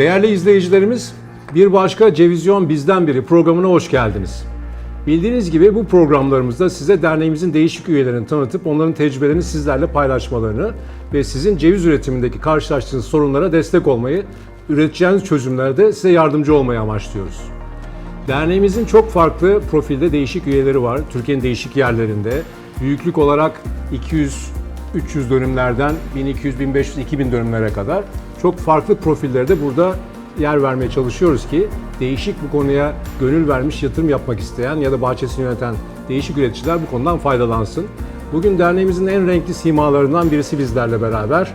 Değerli izleyicilerimiz, bir başka Cevizyon Bizden Biri programına hoş geldiniz. Bildiğiniz gibi bu programlarımızda size derneğimizin değişik üyelerini tanıtıp onların tecrübelerini sizlerle paylaşmalarını ve sizin ceviz üretimindeki karşılaştığınız sorunlara destek olmayı, üreteceğiniz çözümlerde size yardımcı olmayı amaçlıyoruz. Derneğimizin çok farklı profilde değişik üyeleri var. Türkiye'nin değişik yerlerinde. Büyüklük olarak 200 300 dönümlerden 1200, 1500, 2000 dönümlere kadar çok farklı profillerde burada yer vermeye çalışıyoruz ki değişik bu konuya gönül vermiş yatırım yapmak isteyen ya da bahçesini yöneten değişik üreticiler bu konudan faydalansın. Bugün derneğimizin en renkli simalarından birisi bizlerle beraber.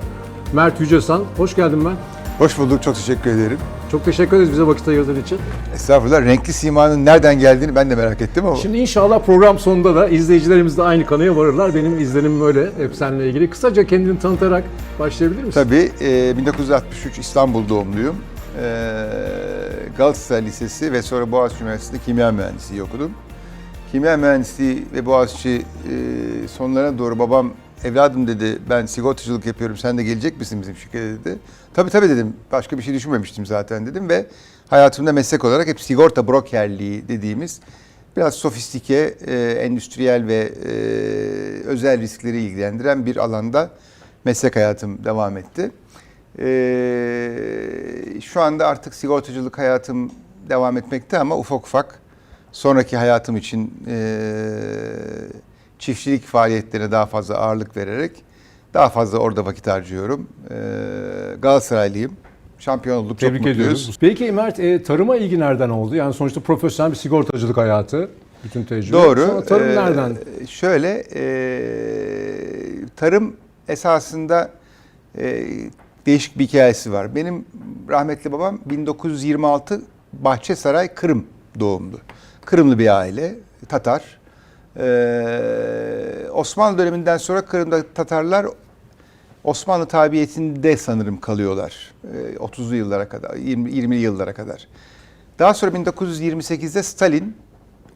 Mert Yücesan, hoş geldin ben. Hoş bulduk, çok teşekkür ederim. Çok teşekkür ederiz bize vakit ayırdığın için. Estağfurullah, renkli simanın nereden geldiğini ben de merak ettim ama Şimdi inşallah program sonunda da izleyicilerimiz de aynı kanıya varırlar. Benim izlenimim öyle hep seninle ilgili. Kısaca kendini tanıtarak başlayabilir misin? tabii e, 1963 İstanbul doğumluyum. E, Galatasaray Lisesi ve sonra Boğaziçi Üniversitesi'nde kimya mühendisliği okudum. Kimya mühendisliği ve Boğaziçi e, sonlarına doğru babam evladım dedi ben sigortacılık yapıyorum sen de gelecek misin bizim şirkete dedi. Tabii tabii dedim başka bir şey düşünmemiştim zaten dedim ve hayatımda meslek olarak hep sigorta brokerliği dediğimiz biraz sofistike, e, endüstriyel ve e, özel riskleri ilgilendiren bir alanda meslek hayatım devam etti. E, şu anda artık sigortacılık hayatım devam etmekte ama ufak ufak sonraki hayatım için e, çiftçilik faaliyetlerine daha fazla ağırlık vererek daha fazla orada vakit harcıyorum. E, Galatasaraylıyım. Şampiyon olduk, çok Tebrik mutluyuz. ediyoruz. Peki Mert, e, tarıma ilgi nereden oldu? Yani sonuçta profesyonel bir sigortacılık hayatı, bütün tecrübe. Doğru. Sonra tarım Ee, nereden? Şöyle, e, tarım esasında e, değişik bir hikayesi var. Benim rahmetli babam 1926 Bahçesaray Kırım doğumlu. Kırımlı bir aile, Tatar. Ee, Osmanlı döneminden sonra Kırım'da Tatarlar Osmanlı tabiyetinde sanırım kalıyorlar. Ee, 30'lu yıllara kadar, 20, 20'li yıllara kadar. Daha sonra 1928'de Stalin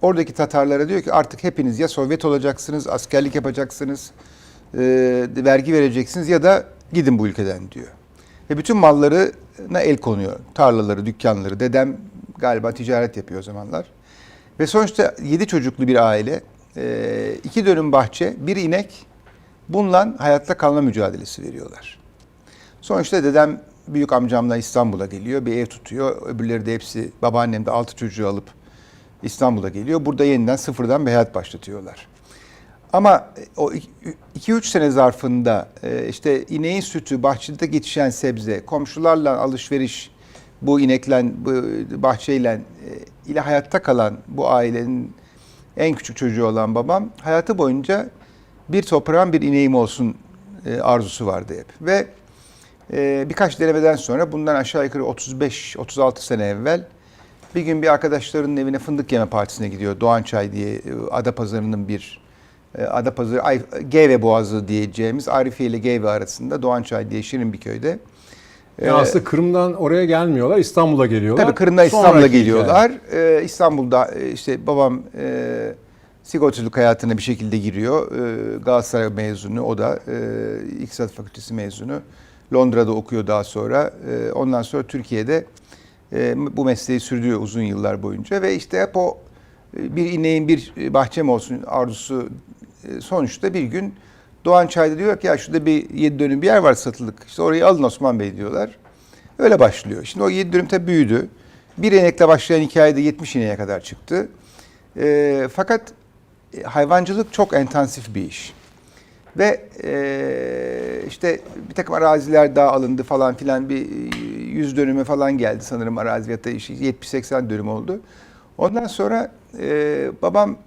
oradaki Tatarlara diyor ki artık hepiniz ya Sovyet olacaksınız, askerlik yapacaksınız, e, vergi vereceksiniz ya da gidin bu ülkeden diyor. Ve bütün mallarına el konuyor. Tarlaları, dükkanları. Dedem galiba ticaret yapıyor o zamanlar. Ve sonuçta yedi çocuklu bir aile, e, iki dönüm bahçe, bir inek, bununla hayatta kalma mücadelesi veriyorlar. Sonuçta dedem büyük amcamla İstanbul'a geliyor. Bir ev tutuyor. Öbürleri de hepsi babaannem de altı çocuğu alıp İstanbul'a geliyor. Burada yeniden sıfırdan bir hayat başlatıyorlar. Ama o 2-3 sene zarfında e, işte ineğin sütü, bahçede yetişen sebze, komşularla alışveriş, bu inekle, bu bahçeyle e, ile hayatta kalan bu ailenin en küçük çocuğu olan babam hayatı boyunca bir toprağın bir ineğim olsun e, arzusu vardı hep. Ve e, birkaç denemeden sonra bundan aşağı yukarı 35-36 sene evvel bir gün bir arkadaşlarının evine fındık yeme partisine gidiyor. Doğan Çay diye e, Adapazarı'nın bir Adapazarı, Geyve Boğazı diyeceğimiz Arifiye ile Geyve arasında Doğan Çay diye şirin bir köyde. Yani aslında Kırım'dan oraya gelmiyorlar, İstanbul'a geliyorlar. Tabii Kırım'dan İstanbul'a geliyorlar. Ee, İstanbul'da e, işte babam e, sigortacılık hayatına bir şekilde giriyor. Ee, Galatasaray mezunu, o da e, İktisat Fakültesi mezunu. Londra'da okuyor daha sonra. Ee, ondan sonra Türkiye'de e, bu mesleği sürdürüyor uzun yıllar boyunca ve işte hep o e, bir ineğin bir bahçem olsun arzusu e, sonuçta bir gün Doğan Çay'da diyor ki ya şurada bir yedi dönüm bir yer var satılık. İşte orayı alın Osman Bey diyorlar. Öyle başlıyor. Şimdi o 7 dönüm tabii büyüdü. Bir inekle başlayan hikayede 70 ineğe kadar çıktı. E, fakat e, hayvancılık çok intensif bir iş. Ve e, işte bir takım araziler daha alındı falan filan bir e, 100 dönüme falan geldi sanırım arazi fiyatı işi 70-80 dönüm oldu. Ondan sonra e, babam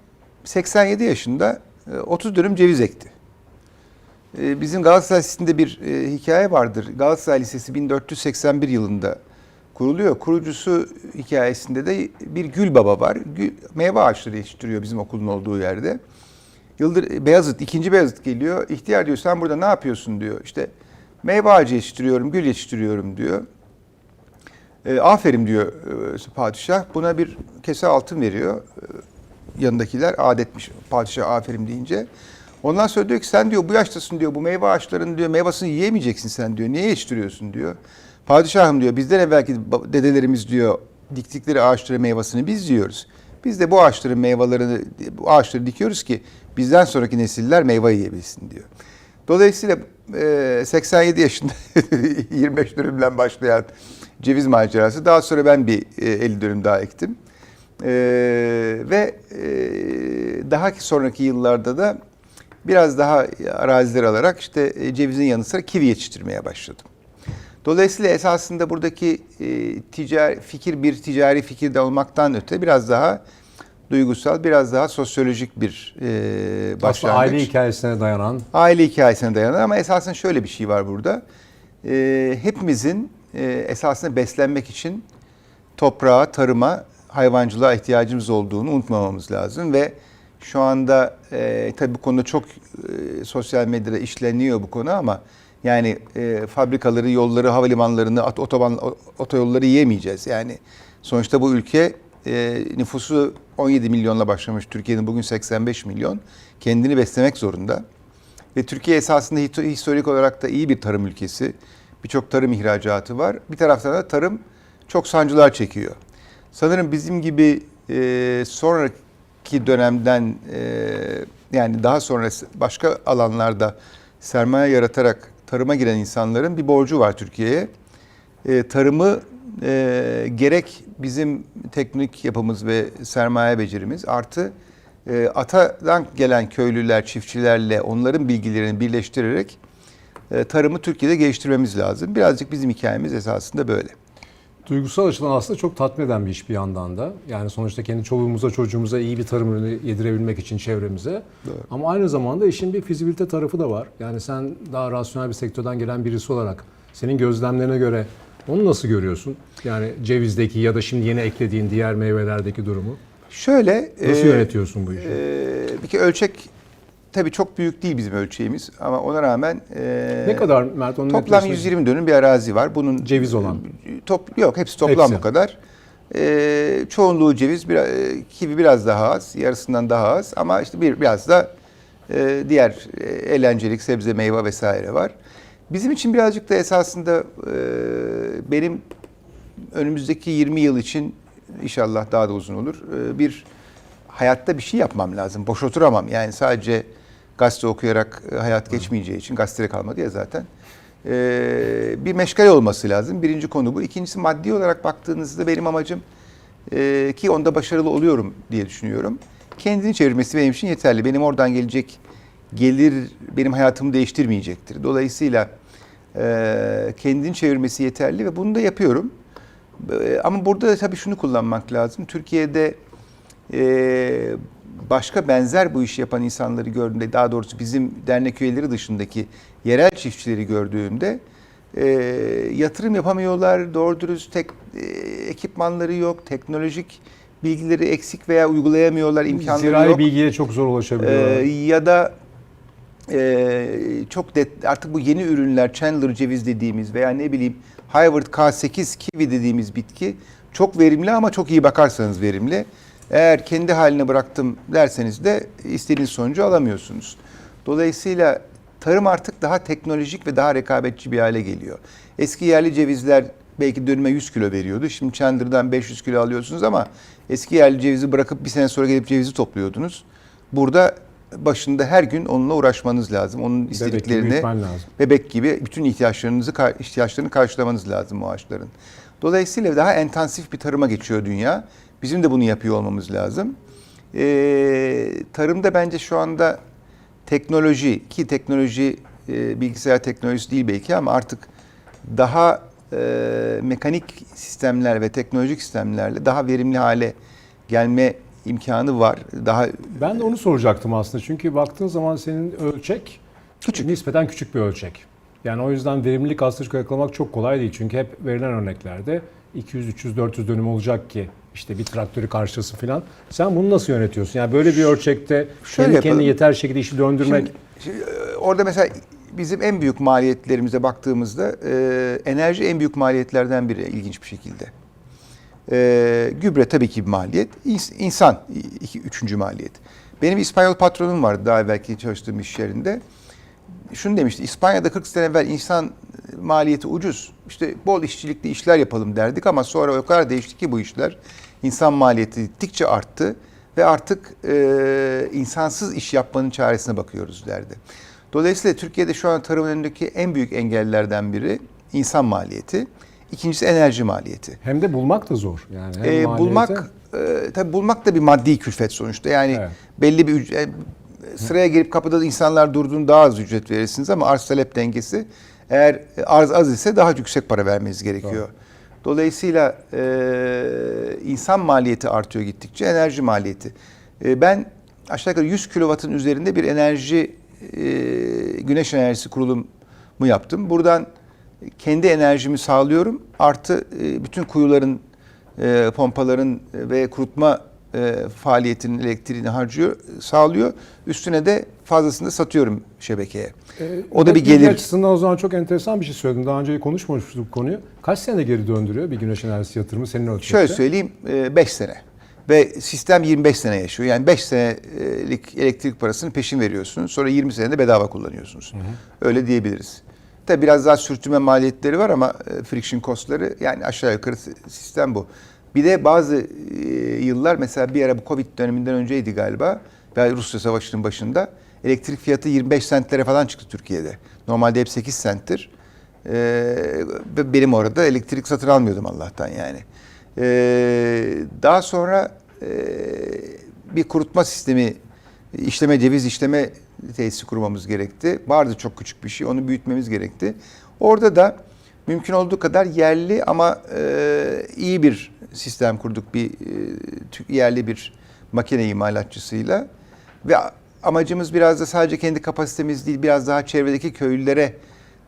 87 yaşında e, 30 dönüm ceviz ekti. Ee, Bizim Galatasaray Lisesi'nde bir e, hikaye vardır. Galatasaray Lisesi 1481 yılında kuruluyor. Kurucusu hikayesinde de bir Gül Baba var. Meyve ağaçları yetiştiriyor bizim okulun olduğu yerde. Yıldır Beyazıt, ikinci Beyazıt geliyor. İhtiyar diyor sen burada ne yapıyorsun diyor. İşte meyve ağacı yetiştiriyorum, gül yetiştiriyorum diyor. E, aferin diyor e, padişah. Buna bir kese altın veriyor. E, yanındakiler adetmiş padişah aferin deyince. Ondan sonra diyor ki sen diyor bu yaştasın diyor bu meyve ağaçlarının diyor meyvasını yiyemeyeceksin sen diyor. Niye yetiştiriyorsun diyor. Padişahım diyor bizden evvelki dedelerimiz diyor diktikleri ağaçların meyvasını biz yiyoruz. Biz de bu ağaçların meyvelerini, bu ağaçları dikiyoruz ki bizden sonraki nesiller meyve yiyebilsin diyor. Dolayısıyla e, 87 yaşında 25 dönümden başlayan ceviz macerası. Daha sonra ben bir e, 50 dönüm daha ektim. Ve daha ki sonraki yıllarda da biraz daha araziler alarak işte e, cevizin yanı sıra kivi yetiştirmeye başladım. Dolayısıyla esasında buradaki e, ticari fikir bir ticari fikirde olmaktan öte biraz daha duygusal, biraz daha sosyolojik bir e, Aslında başlangıç. aile hikayesine dayanan Aile hikayesine dayanan ama esasında şöyle bir şey var burada. E, hepimizin e, esasında beslenmek için toprağa, tarıma, hayvancılığa ihtiyacımız olduğunu unutmamamız lazım ve şu anda e, tabii bu konuda çok e, sosyal medyada işleniyor bu konu ama yani e, fabrikaları, yolları, havalimanlarını, at- otoban, otoyolları yiyemeyeceğiz. Yani sonuçta bu ülke e, nüfusu 17 milyonla başlamış. Türkiye'nin bugün 85 milyon. Kendini beslemek zorunda. Ve Türkiye esasında historik olarak da iyi bir tarım ülkesi. Birçok tarım ihracatı var. Bir taraftan da tarım çok sancılar çekiyor. Sanırım bizim gibi e, sonraki dönemden e, yani daha sonra başka alanlarda sermaye yaratarak tarıma giren insanların bir borcu var Türkiye'ye. E, tarımı e, gerek bizim teknik yapımız ve sermaye becerimiz artı e, atadan gelen köylüler, çiftçilerle onların bilgilerini birleştirerek e, tarımı Türkiye'de geliştirmemiz lazım. Birazcık bizim hikayemiz esasında böyle. Duygusal açıdan aslında çok tatmin eden bir iş bir yandan da. Yani sonuçta kendi çoluğumuza çocuğumuza iyi bir tarım ürünü yedirebilmek için çevremize. Ama aynı zamanda işin bir fizibilite tarafı da var. Yani sen daha rasyonel bir sektörden gelen birisi olarak senin gözlemlerine göre onu nasıl görüyorsun? Yani cevizdeki ya da şimdi yeni eklediğin diğer meyvelerdeki durumu. Şöyle Nasıl e, yönetiyorsun bu işi? e, bir kere ölçek tabii çok büyük değil bizim ölçeğimiz ama ona rağmen e, ne kadar Mert onun Toplam netleşmesi- 120 dönüm bir arazi var. Bunun Ceviz olan. Top yok hepsi toplam Hepsi. bu kadar. Ee, çoğunluğu ceviz, biraz, e, kivi biraz daha az, yarısından daha az ama işte bir biraz da e, diğer e, eğlencelik sebze, meyve vesaire var. Bizim için birazcık da esasında e, benim önümüzdeki 20 yıl için inşallah daha da uzun olur. e, bir hayatta bir şey yapmam lazım. Boş oturamam. Yani sadece gazete okuyarak e, hayat geçmeyeceği için gazetede kalmadı ya zaten. E, bir meşgale olması lazım. Birinci konu bu. İkincisi maddi olarak baktığınızda benim amacım e, ki onda başarılı oluyorum diye düşünüyorum. Kendini çevirmesi benim için yeterli. Benim oradan gelecek gelir benim hayatımı değiştirmeyecektir. Dolayısıyla e, kendini çevirmesi yeterli ve bunu da yapıyorum. E, Ama burada da tabii şunu kullanmak lazım. Türkiye'de e, başka benzer bu işi yapan insanları gördüğümde, daha doğrusu bizim dernek üyeleri dışındaki yerel çiftçileri gördüğümde e, yatırım yapamıyorlar, doğru dürüst tek, e, ekipmanları yok, teknolojik bilgileri eksik veya uygulayamıyorlar, imkanları Zirai yok. bilgiye çok zor ulaşabiliyorlar. Ee, ya da e, çok de, artık bu yeni ürünler Chandler ceviz dediğimiz veya ne bileyim Harvard K8 kiwi dediğimiz bitki çok verimli ama çok iyi bakarsanız verimli. Eğer kendi haline bıraktım derseniz de istediğiniz sonucu alamıyorsunuz. Dolayısıyla tarım artık daha teknolojik ve daha rekabetçi bir hale geliyor. Eski yerli cevizler belki dönüme 100 kilo veriyordu. Şimdi Chandler'dan 500 kilo alıyorsunuz ama eski yerli cevizi bırakıp bir sene sonra gelip cevizi topluyordunuz. Burada başında her gün onunla uğraşmanız lazım. Onun istediklerini büyütmen lazım. bebek gibi bütün ihtiyaçlarınızı ihtiyaçlarını karşılamanız lazım o ağaçların. Dolayısıyla daha intensif bir tarıma geçiyor dünya. Bizim de bunu yapıyor olmamız lazım. Ee, tarımda bence şu anda teknoloji ki teknoloji e, bilgisayar teknolojisi değil belki ama artık daha e, mekanik sistemler ve teknolojik sistemlerle daha verimli hale gelme imkanı var. Daha Ben de onu soracaktım aslında. Çünkü baktığın zaman senin ölçek Küçük. nispeten küçük bir ölçek. Yani o yüzden verimlilik aslında yakalamak çok kolay değil. Çünkü hep verilen örneklerde 200, 300, 400 dönüm olacak ki işte bir traktörü karşılasın falan. Sen bunu nasıl yönetiyorsun? Yani böyle bir ölçekte Şöyle kendi kendine yeter şekilde işi döndürmek. Şimdi, şimdi, e, orada mesela bizim en büyük maliyetlerimize baktığımızda e, enerji en büyük maliyetlerden biri ilginç bir şekilde. E, gübre tabii ki bir maliyet. İns- insan iki, üçüncü maliyet. Benim İspanyol patronum vardı daha evvelki çalıştığım iş yerinde. Şunu demişti, İspanya'da 40 sene evvel insan maliyeti ucuz. işte bol işçilikli işler yapalım derdik ama sonra o kadar değişti ki bu işler. İnsan maliyeti gittikçe arttı ve artık e, insansız iş yapmanın çaresine bakıyoruz derdi. Dolayısıyla Türkiye'de şu an tarımın önündeki en büyük engellerden biri insan maliyeti. İkincisi enerji maliyeti. Hem de bulmak da zor. Yani hem Ee, maliyeti- bulmak e, tabii bulmak da bir maddi külfet sonuçta. Yani Evet. belli bir ücret, sıraya girip kapıda insanlar durduğunda daha az ücret verirsiniz ama arz talep dengesi eğer arz az ise daha yüksek para vermeniz gerekiyor. Dolayısıyla e, insan maliyeti artıyor gittikçe enerji maliyeti. E, ben aşağı yukarı 100 kilowattın üzerinde bir enerji e, güneş enerjisi kurulumu yaptım. Buradan kendi enerjimi sağlıyorum. Artı e, bütün kuyuların, e, pompaların ve kurutma e, faaliyetinin elektriğini harcıyor, sağlıyor. Üstüne de fazlasını da satıyorum şebekeye. Ee, o da bir gelir. açısından o zaman çok enteresan bir şey söyledin. Daha önce konuşmamıştık bu konuyu. Kaç sene geri döndürüyor bir güneş enerjisi yatırımı senin ölçekte? Şöyle söyleyeyim 5 sene. Ve sistem 25 sene yaşıyor. Yani 5 senelik elektrik parasını peşin veriyorsunuz. Sonra 20 senede bedava kullanıyorsunuz. Öyle diyebiliriz. Tabi biraz daha sürtünme maliyetleri var ama e, friction costları yani aşağı yukarı sistem bu. Bir de bazı e, yıllar mesela bir ara bu Covid döneminden önceydi galiba. Ve Rusya Savaşı'nın başında elektrik fiyatı 25 sentlere falan çıktı Türkiye'de. Normalde hep 8 senttir. Ee, benim orada elektrik satın almıyordum Allah'tan yani. Ee, daha sonra e, bir kurutma sistemi, işleme ceviz işleme tesisi kurmamız gerekti. Vardı çok küçük bir şey, onu büyütmemiz gerekti. Orada da mümkün olduğu kadar yerli ama e, iyi bir sistem kurduk bir e, yerli bir makine imalatçısıyla ve amacımız biraz da sadece kendi kapasitemiz değil, biraz daha çevredeki köylülere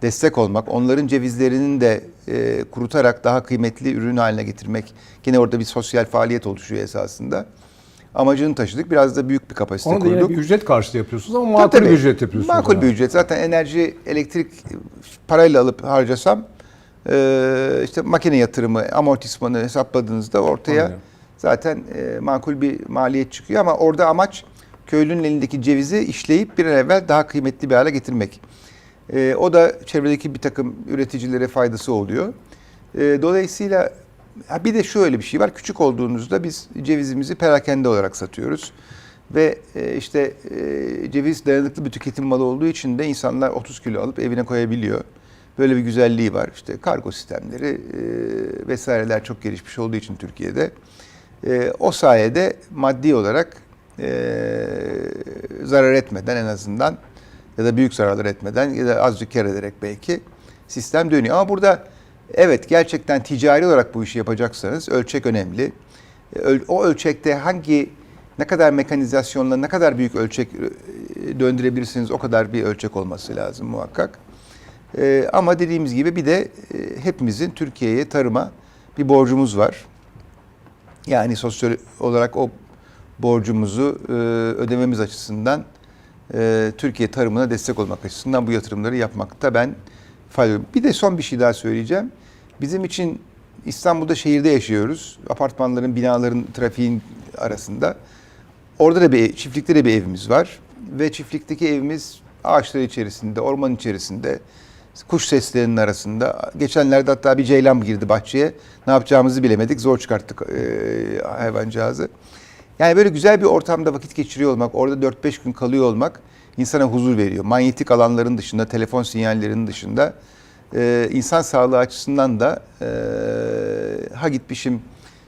destek olmak, onların cevizlerinin de e, kurutarak daha kıymetli ürün haline getirmek. Yine orada bir sosyal faaliyet oluşuyor esasında. Amacını taşıdık. Biraz da büyük bir kapasite Onu kurduk. yine bir ücret karşılığı yapıyorsunuz ama makul tabii. bir ücret yapıyorsunuz. Makul yani. bir ücret. Zaten enerji, elektrik parayla alıp harcasam e, işte makine yatırımı, amortismanı hesapladığınızda ortaya Anlıyorum. zaten e, makul bir maliyet çıkıyor. Ama orada amaç köylünün elindeki cevizi işleyip bir an evvel daha kıymetli bir hale getirmek. E, o da çevredeki bir takım üreticilere faydası oluyor. E, dolayısıyla ha bir de şöyle bir şey var. Küçük olduğunuzda biz cevizimizi perakende olarak satıyoruz. Ve e, işte e, ceviz dayanıklı bir tüketim malı olduğu için de insanlar 30 kilo alıp evine koyabiliyor. Böyle bir güzelliği var. İşte kargo sistemleri e, vesaireler çok gelişmiş olduğu için Türkiye'de. E, o sayede maddi olarak e, zarar etmeden en azından ya da büyük zararlar etmeden ya da azıcık kar ederek belki sistem dönüyor. Ama burada evet gerçekten ticari olarak bu işi yapacaksanız ölçek önemli. E, O ölçekte hangi ne kadar mekanizasyonla ne kadar büyük ölçek e, döndürebilirsiniz o kadar bir ölçek olması lazım muhakkak. E, ama dediğimiz gibi bir de e, hepimizin Türkiye'ye tarıma bir borcumuz var. Yani sosyal olarak o borcumuzu e, ödememiz açısından e, Türkiye tarımına destek olmak açısından bu yatırımları yapmakta ben fayda Bir de son bir şey daha söyleyeceğim. Bizim için İstanbul'da şehirde yaşıyoruz. Apartmanların, binaların, trafiğin arasında. Orada da bir çiftlikte de bir evimiz var ve çiftlikteki evimiz ağaçlar içerisinde, orman içerisinde, kuş seslerinin arasında. Geçenlerde hatta bir ceylan girdi bahçeye. Ne yapacağımızı bilemedik. Zor çıkarttık e, hayvancağızı. Yani böyle güzel bir ortamda vakit geçiriyor olmak, orada 4-5 gün kalıyor olmak insana huzur veriyor. Manyetik alanların dışında, telefon sinyallerinin dışında e, insan sağlığı açısından da e, ha gitmişim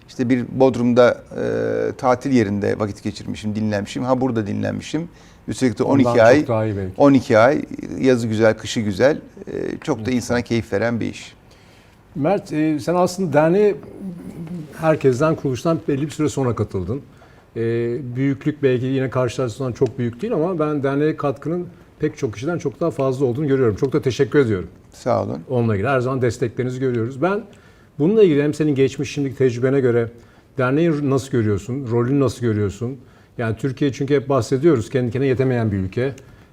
işte bir Bodrum'da e, tatil yerinde vakit geçirmişim, dinlenmişim. Ha burada dinlenmişim. Üstelik de 12 Ondan ay çok daha iyi belki. 12 ay yazı güzel, kışı güzel. E, çok da insana keyif veren bir iş. Mert e, sen aslında derneğe herkesten kuruluştan belli bir süre sonra katıldın. E, büyüklük belki yine karşılaştığından çok büyük değil ama ben derneğe katkının pek çok kişiden çok daha fazla olduğunu görüyorum. Çok da teşekkür ediyorum. Sağ olun. Onunla ilgili her zaman desteklerinizi görüyoruz. Ben bununla ilgili hem senin geçmiş şimdiki tecrübene göre derneği nasıl görüyorsun, rolünü nasıl görüyorsun? Yani Türkiye çünkü hep bahsediyoruz kendi kendine yetemeyen bir ülke.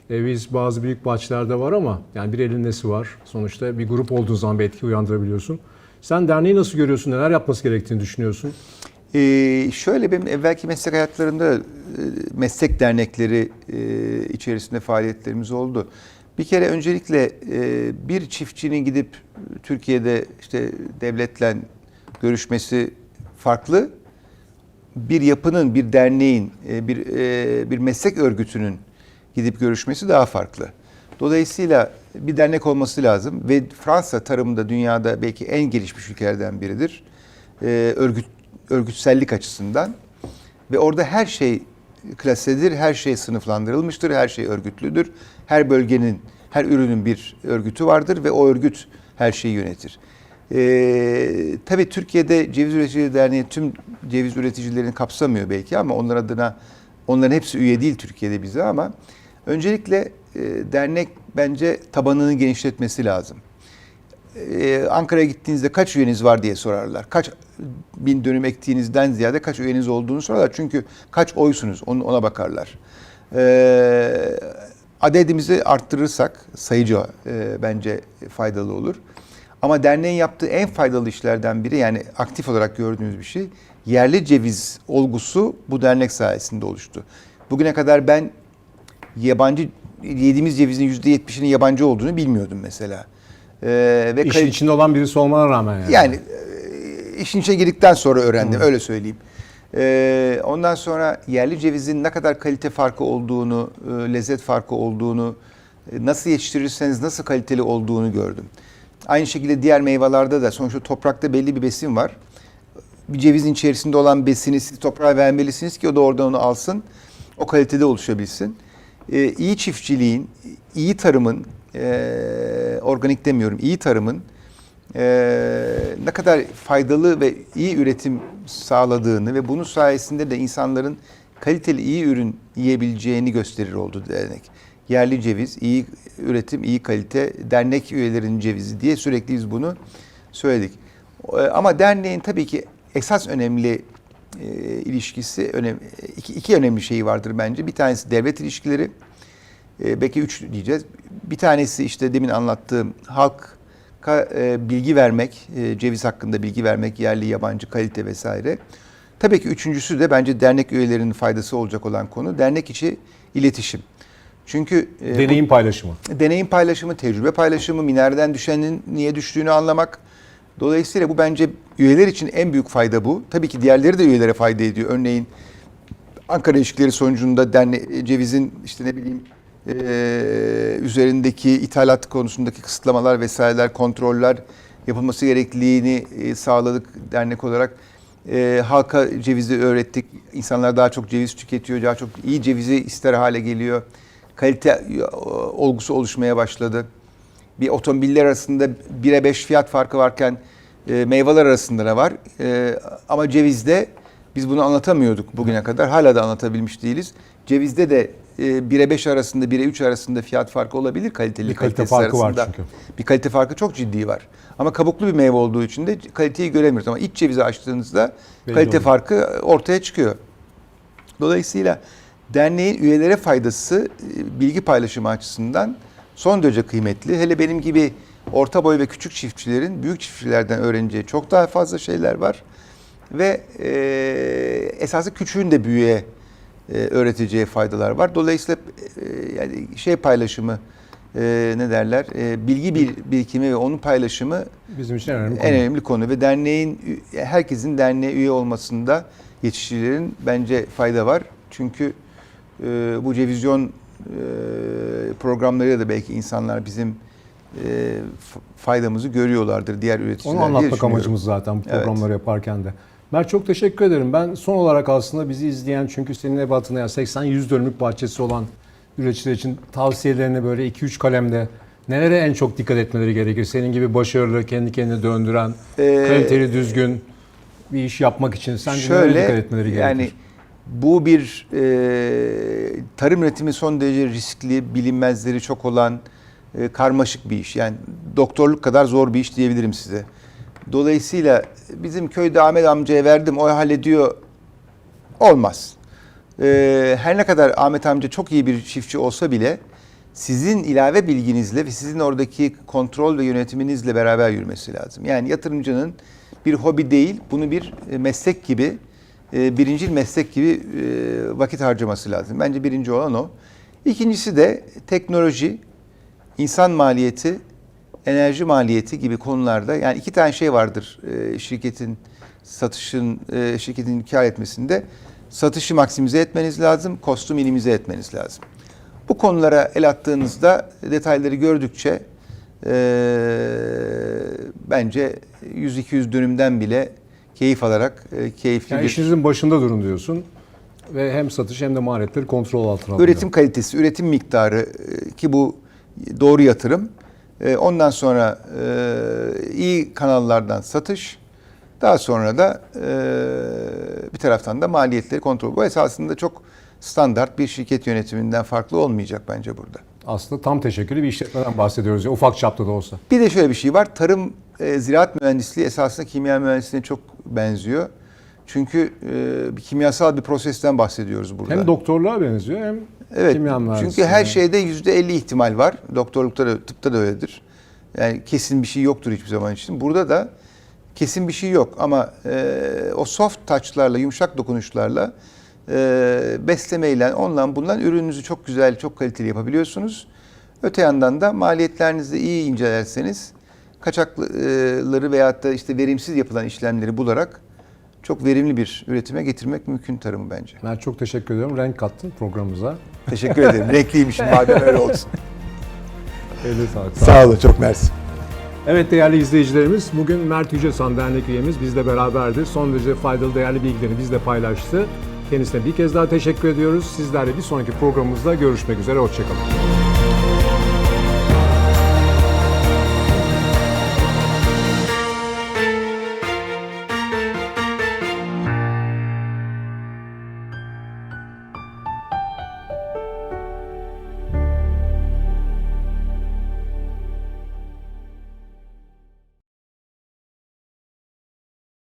E, biz bazı büyük bahçelerde var ama yani bir elin nesi var. Sonuçta bir grup olduğun zaman bir etki uyandırabiliyorsun. Sen derneği nasıl görüyorsun? Neler yapması gerektiğini düşünüyorsun? Ee, şöyle benim evvelki meslek hayatlarında e, meslek dernekleri e, içerisinde faaliyetlerimiz oldu. Bir kere öncelikle e, bir çiftçinin gidip Türkiye'de işte devletle görüşmesi farklı. Bir yapının, bir derneğin, e, bir e, bir meslek örgütünün gidip görüşmesi daha farklı. Dolayısıyla bir dernek olması lazım ve Fransa tarımında dünyada belki en gelişmiş ülkelerden biridir. E, örgüt örgütsellik açısından ve orada her şey klasedir, her şey sınıflandırılmıştır, her şey örgütlüdür. Her bölgenin, her ürünün bir örgütü vardır ve o örgüt her şeyi yönetir. Ee, tabii Türkiye'de Ceviz Üreticileri Derneği tüm ceviz üreticilerini kapsamıyor belki ama onlar adına onların hepsi üye değil Türkiye'de bize ama öncelikle e, dernek bence tabanını genişletmesi lazım. Ee, Ankara'ya gittiğinizde kaç üyeniz var diye sorarlar. Kaç bin dönüm ektiğinizden ziyade kaç üyeniz olduğunu sorarlar. Çünkü kaç oysunuz onu- ona bakarlar. Ee, adedimizi arttırırsak sayıcı e, bence faydalı olur. Ama derneğin yaptığı en faydalı işlerden biri yani aktif olarak gördüğünüz bir şey yerli ceviz olgusu bu dernek sayesinde oluştu. Bugüne kadar ben yabancı yediğimiz cevizin %70'inin yabancı olduğunu bilmiyordum mesela. Ee, ve İşin içinde olan birisi olmana rağmen yani. yani e, işin içine girdikten sonra öğrendim öyle söyleyeyim. Ee, ondan sonra yerli cevizin ne kadar kalite farkı olduğunu, e, lezzet farkı olduğunu, e, nasıl yetiştirirseniz nasıl kaliteli olduğunu gördüm. Aynı şekilde diğer meyvelerde de sonuçta toprakta belli bir besin var. Bir cevizin içerisinde olan besini siz toprağa vermelisiniz ki o da oradan onu alsın. O kalitede oluşabilsin. Ee, iyi çiftçiliğin, iyi tarımın, e, organik demiyorum, iyi tarımın e, ne kadar faydalı ve iyi üretim sağladığını ve bunun sayesinde de insanların kaliteli iyi ürün yiyebileceğini gösterir oldu dernek. Yerli ceviz, iyi üretim, iyi kalite, dernek üyelerinin cevizi diye sürekli biz bunu söyledik. E, Ama derneğin tabii ki esas önemli e, ilişkisi, önem, iki, önemli şeyi vardır bence. Bir tanesi devlet ilişkileri, e, belki üç diyeceğiz. Bir tanesi işte demin anlattığım halka e, bilgi vermek, ceviz hakkında bilgi vermek, yerli, yabancı, kalite vesaire. Tabii ki üçüncüsü de bence dernek üyelerinin faydası olacak olan konu dernek içi iletişim. Çünkü e, bu- Deneyim paylaşımı. deneyim paylaşımı, tecrübe paylaşımı, minareden düşenin niye düştüğünü anlamak. Dolayısıyla bu bence üyeler için en büyük fayda bu. Tabii ki diğerleri de üyelere fayda ediyor. Örneğin Ankara ilişkileri sonucunda derne cevizin işte ne bileyim eee, üzerindeki ithalat konusundaki kısıtlamalar vesaireler, kontroller yapılması gerekliliğini e, sağladık dernek olarak. Eee, halka cevizi öğrettik. İnsanlar daha çok ceviz tüketiyor, daha çok iyi cevizi ister hale geliyor. Kalite e, olgusu oluşmaya başladı. Bir otomobiller arasında 1'e 5 fiyat farkı varken e, meyveler arasında da var. E, ama cevizde biz bunu anlatamıyorduk bugüne kadar. Hala da anlatabilmiş değiliz. Cevizde de e, 1'e 5 arasında, 1'e 3 arasında fiyat farkı olabilir kaliteli Bir kalite farkı var arasında. çünkü. Bir kalite farkı çok ciddi var. Ama kabuklu bir meyve olduğu için de kaliteyi göremiyoruz. Ama iç cevizi açtığınızda Belli kalite oluyor. farkı ortaya çıkıyor. Dolayısıyla derneğin üyelere faydası e, bilgi paylaşımı açısından son derece kıymetli. Hele benim gibi orta boy ve küçük çiftçilerin büyük çiftçilerden öğreneceği çok daha fazla şeyler var. Ve e, esası küçüğün de büyüğe e, öğreteceği faydalar var. Dolayısıyla e, yani şey paylaşımı e, ne derler e, bilgi bir, birikimi ve onun paylaşımı Bizim için en önemli konu. en önemli konu ve derneğin herkesin derneğe üye olmasında yetişçilerin bence fayda var. Çünkü e, bu cevizyon e, programlarıyla da belki insanlar bizim e, faydamızı görüyorlardır diğer üreticiler Onu anlatmak amacımız zaten bu Evet. programları yaparken de. Mert çok teşekkür ederim. Ben son olarak aslında bizi izleyen çünkü senin ebatında yani 80-100 dönümlük bahçesi olan üreticiler için tavsiyelerini böyle 2-3 kalemde nelere en çok dikkat etmeleri gerekir? Senin gibi başarılı, kendi kendine döndüren, Ee, kaliteli, düzgün bir iş yapmak için sence nelere Şöyle dikkat etmeleri gerekir? yani bu bir e, tarım üretimi son derece riskli, bilinmezleri çok olan e, karmaşık bir iş. Yani doktorluk kadar zor bir iş diyebilirim size. Dolayısıyla bizim köyde Ahmet amcaya verdim, o hallediyor. Olmaz. E, her ne kadar Ahmet amca çok iyi bir çiftçi olsa bile sizin ilave bilginizle ve sizin oradaki kontrol ve yönetiminizle beraber yürümesi lazım. Yani yatırımcının bir hobi değil, bunu bir e, meslek gibi, e, birincil meslek gibi e, vakit harcaması lazım. Bence birinci olan o. İkincisi de teknoloji. insan maliyeti, enerji maliyeti gibi konularda yani iki tane şey vardır e, şirketin satışın şirketin kar etmesinde. Satışı maksimize etmeniz lazım, kostu minimize etmeniz lazım. Bu konulara el attığınızda detayları gördükçe e, bence 100-200 dönümden bile keyif alarak e, keyifli Yani bir işinizin başında durun diyorsun ve hem satış hem de maliyetleri kontrol altına alın. Üretim kalitesi, üretim miktarı e, ki bu doğru yatırım. E, Ondan sonra e, iyi kanallardan satış. Daha sonra da e, bir taraftan da maliyetleri kontrol. Bu esasında çok standart bir şirket yönetiminden farklı olmayacak bence burada. Aslında tam teşekküllü bir işletmeden bahsediyoruz ya ufak çapta da olsa. Bir de şöyle bir şey var. Tarım, e, ziraat mühendisliği esasında kimya mühendisliğine çok benziyor. Çünkü e, bir kimyasal bir prosesten bahsediyoruz burada. Hem doktorluğa benziyor hem Evet. kimya mühendisliği. Çünkü her şeyde yüzde elli ihtimal var. Doktorlukta da, tıpta da öyledir. Yani kesin bir şey yoktur hiçbir zaman için. Burada da kesin bir şey yok ama e, o soft touchlarla, yumuşak dokunuşlarla e, beslemeyle, onunla bundan ürününüzü çok güzel, çok kaliteli yapabiliyorsunuz. Öte yandan da maliyetlerinizi iyi incelerseniz kaçakları veyahut da işte verimsiz yapılan işlemleri bularak çok verimli bir üretime getirmek mümkün tarımı bence. Ben çok teşekkür ediyorum. Renk kattın programımıza. Teşekkür ederim. Renkliymişim madem öyle olsun. Eline sağlık. Sağ olun, çok mersi. Evet değerli izleyicilerimiz, bugün Mert Yücesan Dernek üyemiz bizle beraberdi. Son derece faydalı, değerli bilgileri bizle paylaştı. Kendisine bir kez daha teşekkür ediyoruz. Sizlerle bir sonraki programımızda görüşmek üzere. Hoşçakalın.